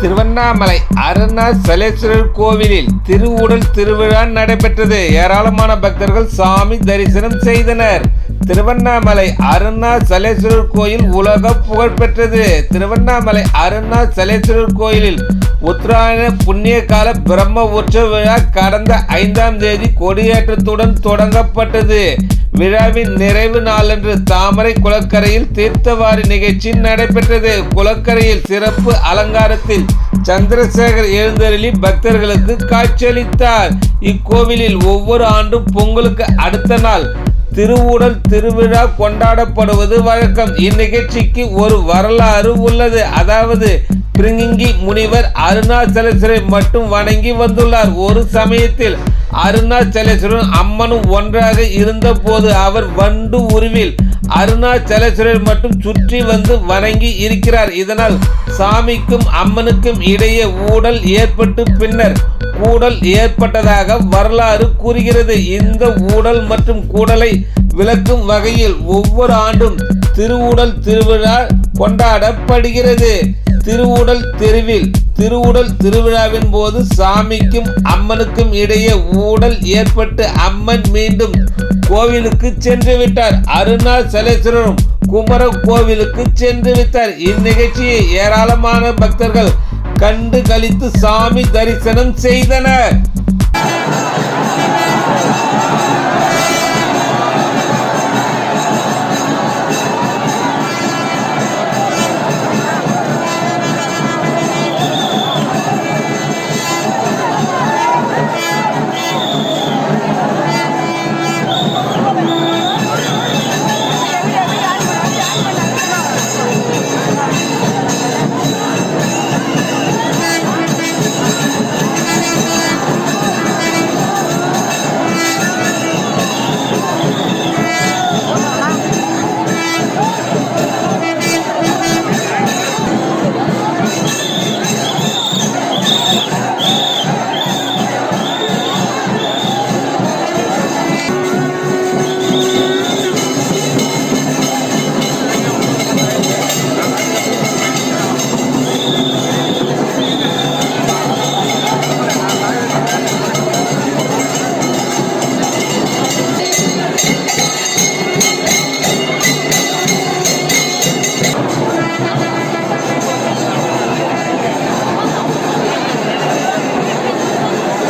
திருவண்ணாமலை அருணாசலேஸ்வரர் கோவிலில் திருவுடல் திருவிழா நடைபெற்றது. ஏராளமான பக்தர்கள் சாமி தரிசனம் செய்தனர். திருவண்ணாமலை அருணாசலேஸ்வரர் கோயில் உலக புகழ் பெற்றது. திருவண்ணாமலை அருணாசலேஸ்வரர் கோயிலில் உத்தராயண புண்ணிய கால பிரம்ம உற்சவ விழா கடந்த ஐந்தாம் தேதி கொடியேற்றத்துடன் தொடங்கப்பட்டது. விழாவின் நிறைவு நாளன்று தாமரை குளக்கரையில் தீர்த்தவாரி நிகழ்ச்சி நடைபெற்றது. குளக்கரையில் சிறப்பு அலங்காரத்தில் சந்திரசேகர் எழுந்தருளி பக்தர்களுக்கு காட்சியளித்தார். இக்கோவிலில் ஒவ்வொரு ஆண்டும் பொங்கலுக்கு அடுத்த நாள் திருவுடல் திருவிழா கொண்டாடப்படுவது வழக்கம். இந்நிகழ்ச்சிக்கு ஒரு வரலாறு உள்ளது. அதாவது பிரிங்கிங்கி முனிவர் அருணாச்சலேஸ்வரை மட்டும் வணங்கி வந்துள்ளார். ஒரு சமயத்தில் அருணாச்சலேஸ்வரன் அம்மனும் ஒன்றாக இருந்தபோது அவர் வண்டு உருவில் அருணாச்சலேஸ்வரர் மட்டும் சுற்றி வந்து வணங்கி இருக்கிறார். இதனால் சாமிக்கும் அம்மனுக்கும் இடையே ஊடல் ஏற்பட்டு பின்னர் கூடல் ஏற்பட்டதாக வரலாறு கூறுகிறது. இந்த ஊடல் மற்றும் கூடலை விளக்கும் வகையில் ஒவ்வொரு ஆண்டும் திருவுடல் திருவிழா கொண்டாடப்படுகிறது. திருவுடல் தெருவில் திருவுடல் திருவிழாவின் போது சாமிக்கும் அம்மனுக்கும் இடையே ஊடல் ஏற்பட்டு அம்மன் மீண்டும் கோவிலுக்கு சென்று விட்டார். அருணாச்சலேஸ்வரரும் குமர கோவிலுக்கு சென்று விட்டார். இந்நிகழ்ச்சியை ஏராளமான பக்தர்கள் கண்டு கழித்து சாமி தரிசனம் செய்தனர்.